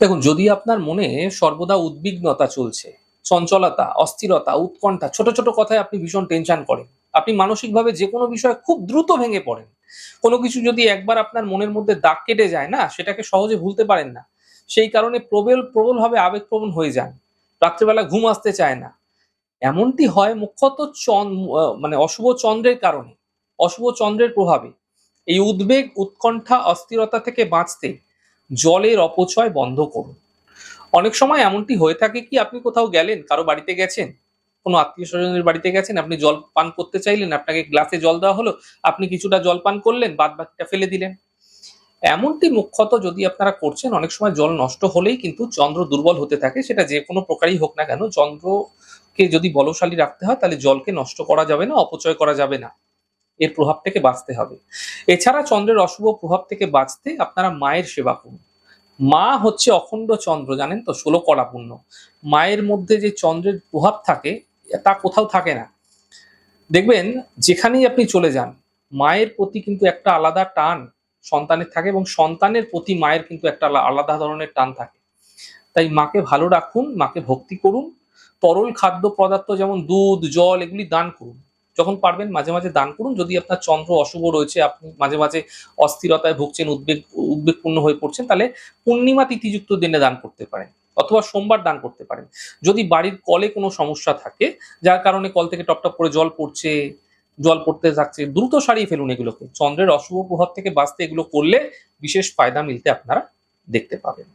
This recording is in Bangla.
দেখুন, যদি আপনার মনে সর্বদা উদ্বিগ্নতা চলছে, চঞ্চলতা, অস্থিরতা, উৎকণ্ঠা, ছোট ছোট কথায় আপনি ভীষণ টেনশন করেন। আপনি মানসিকভাবে যে কোনো বিষয়ে খুব দ্রুত ভেঙে পড়েন। কোনো কিছু যদি একবার আপনার মনের মধ্যে দাগ কেটে যায় না, সেটাকে সহজে ভুলতে পারেন না। সেই কারণে প্রবল, প্রবলভাবে আবেগপ্রবণ হয়ে যান। রাত্রেবেলা ঘুম আসতে চায় না। এমনটি হয় মুখ্যত মানে অশুভ চন্দ্রের কারণে, অশুভ চন্দ্রের প্রভাবে। এই উদ্বেগ, উৎকণ্ঠা, অস্থিরতা থেকে বাঁচতে জলের অপচয় বন্ধ করুন। অনেক সময় এমনটি হয়ে থাকে কি, আপনি কোথাও গেলেন, কারও বাড়িতে গেছেন, কোনো আত্মীয় স্বজনের বাড়িতে গেছেন, আপনি জল পান করতে চাইলেন, আপনাকে গ্লাসে জল দেওয়া হলো, আপনি কিছুটা জল পান করলেন, বাদ বাকিটা ফেলে দিলেন। এমনটি মুখ্যত যদি আপনারা করছেন, অনেক সময় জল নষ্ট হলেই কিন্তু চন্দ্র দুর্বল হতে থাকে, সেটা যে কোনো প্রকারই হোক না কেন, চন্দ্রকে যদি বলশালী রাখতে হয়, তাহলে জলকে নষ্ট করা যাবে না, অপচয় করা যাবে না। এর প্রভাব থেকে বাঁচতে হবে। এছাড়া চন্দ্রের অশুভ প্রভাব থেকে বাঁচতে আপনারা মায়ের সেবা করুন। মা হচ্ছে অখণ্ড চন্দ্র, জানেন তো? ষোলো কলাপূর্ণ। মায়ের মধ্যে যে চন্দ্রের প্রভাব থাকে, তা কোথাও থাকে না। দেখবেন, যেখানেই আপনি চলে যান, মায়ের প্রতি কিন্তু একটা আলাদা টান সন্তানের থাকে এবং সন্তানের প্রতি মায়ের কিন্তু একটা আলাদা ধরনের টান থাকে। তাই মাকে ভালো রাখুন, মাকে ভক্তি করুন। তরল খাদ্য পদার্থ যেমন দুধ, জল, এগুলি দান করুন। যখন পারবেন মাঝে মাঝে দান করুন। যদি আপনার চন্দ্র অশুভ রয়েছে, আপনি মাঝে মাঝে অস্থিরতায় ভুগছেন, উদ্বেগ, উদ্বেগপূর্ণ হয়ে পড়ছেন, তাহলে পূর্ণিমা তিথিযুক্ত দিনে দান করতে পারেন অথবা সোমবার দান করতে পারেন। যদি বাড়ির কলে কোনো সমস্যা থাকে, যার কারণে কল থেকে টপটপ করে জল পড়ছে, জল পড়তে থাকছে, দ্রুত সারিয়ে ফেলুন এগুলোকে। চন্দ্রের অশুভ প্রভাব থেকে বাঁচতে এগুলো করলে বিশেষ ফায়দা মিলতে আপনারা দেখতে পাবেন।